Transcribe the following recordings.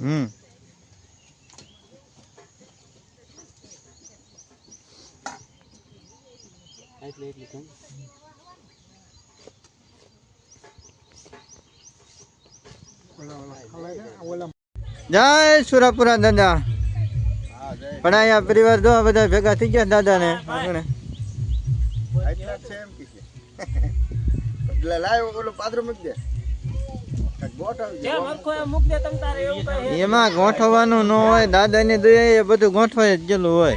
હમ. એટલે જય સુરાપુરા દાદા. પણ અહીંયા પરિવાર જો બધા ભેગા થઈ ગયા દાદા ને આપણે લાવ્યો ઓલો પાદરો મૂકી દે. એમ ગોઠવવાનું ન હોય દાદા ની દયા એ બધું ગોઠવાય જ ગયેલું હોય.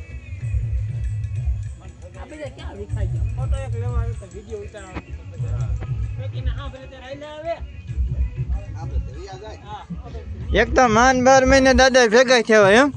ફોટો એક લેવા આવ્યો તો વીડિયો ઉતારવાનો પેકીને હા ભલે ત્યારે આવે. એક તો માન બાર મહિને દાદા ભેગા થયા એમ?